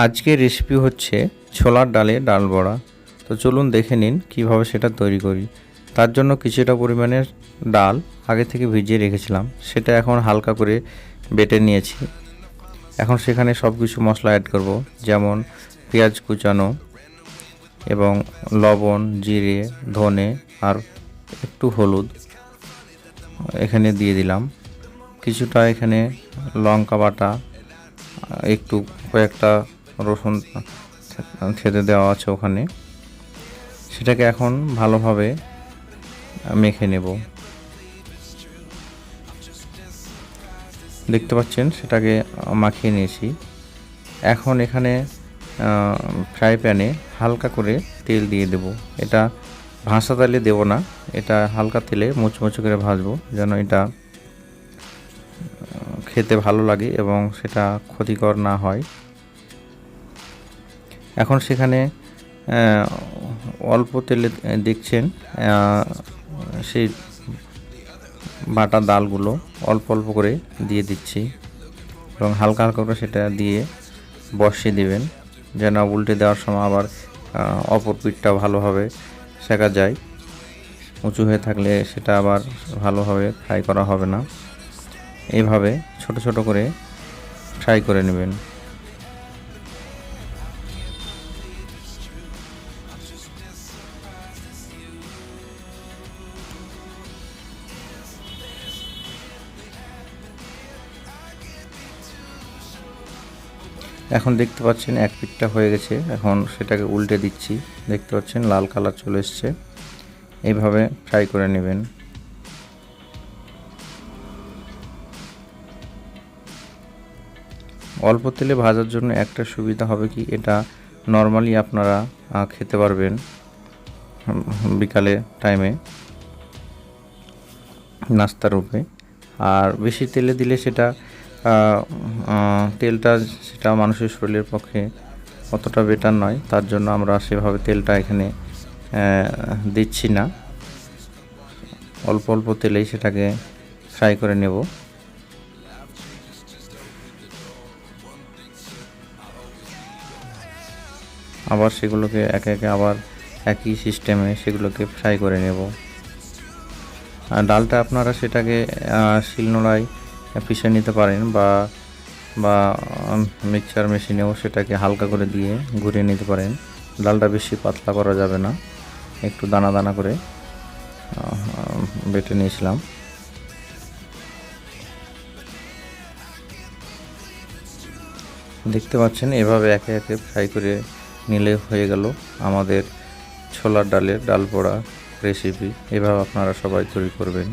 আজকের রেসিপি হচ্ছে ছোলার ডালে ডাল বড়া। তো চলুন দেখে নিন কীভাবে সেটা তৈরি করি। তার জন্য কিছুটা পরিমাণের ডাল আগে থেকে ভিজিয়ে রেখেছিলাম। সেটা এখন হালকা করে বেটে নিয়েছি। এখন সেখানে সব কিছু মশলা অ্যাড করব, যেমন পেঁয়াজ কুচানো এবং লবণ, জিরে, ধনে আর একটু হলুদ এখানে দিয়ে দিলাম। কিছুটা এখানে লঙ্কা বাটা, একটু কয়েকটা রসুন খেতে দেওয়া আছে ওখানে। সেটাকে এখন ভালোভাবে মেখে নেব। দেখতে পাচ্ছেন, সেটাকে মাখিয়ে নিয়েছি। এখন এখানে ফ্রাই প্যানে হালকা করে তেল দিয়ে দেব। এটা ভাসা তেলে দেব না, এটা হালকা তেলে মুচমুচু করে ভাজবো, যেন এটা খেতে ভালো লাগে এবং সেটা ক্ষতিকর না হয়। এখন সেখানে অল্প তেলে দেখছেন সেই বাটা ডালগুলো অল্প অল্প করে দিয়ে দিচ্ছি এবং হালকা হালকা করে সেটা দিয়ে বসিয়ে দেবেন, যেন উল্টে দেওয়ার সময় আবার অপর পিঠটা ভালোভাবে শেখা যায়। উঁচু হয়ে থাকলে সেটা আবার ভালোভাবে ফ্রাই করা হবে না। এইভাবে ছোট ছোট করে ফ্রাই করে নেবেন। এখন দেখতে পাচ্ছেন এক পিঠটা হয়ে গেছে। এখন সেটাকে উল্টে দিচ্ছি। দেখতে পাচ্ছেন লাল কালার চলে এসছে। এইভাবে ফ্রাই করে নেবেন। অল্প তেলে ভাজার জন্য একটা সুবিধা হবে কি? এটা নর্মালি আপনারা খেতে পারবেন বিকালে টাইমে, নাস্তার রূপে। আর বেশি তেলে দিলে সেটা তেলটা সেটা মানুষের শরীরের পক্ষে অতটা বেটার নয়, তার জন্য আমরা সেভাবে তেলটা এখানে দিচ্ছি না। অল্প অল্প তেলেই সেটাকে ফ্রাই করে নেব। আবার সেগুলোকে একে একে আবার একই সিস্টেমে সেগুলোকে ফ্রাই করে নেব। আর ডালটা আপনারা সেটাকে শিলনোড়ায় পিষে নিতে পারেন বা বা মিক্সচার মেশিনেও সেটাকে হালকা করে দিয়ে ঘুরিয়ে নিতে পারেন। ডালটা বেশি পাতলা করা যাবে না, একটু দানা দানা করে বেটে নিয়েছিলাম। দেখতে পাচ্ছেন, এভাবে একে একে ফ্রাই করে নিলে হয়ে গেল আমাদের ছোলার ডালের ডাল পোড়া রেসিপি। এভাবে আপনারা সবাই তৈরি করবেন।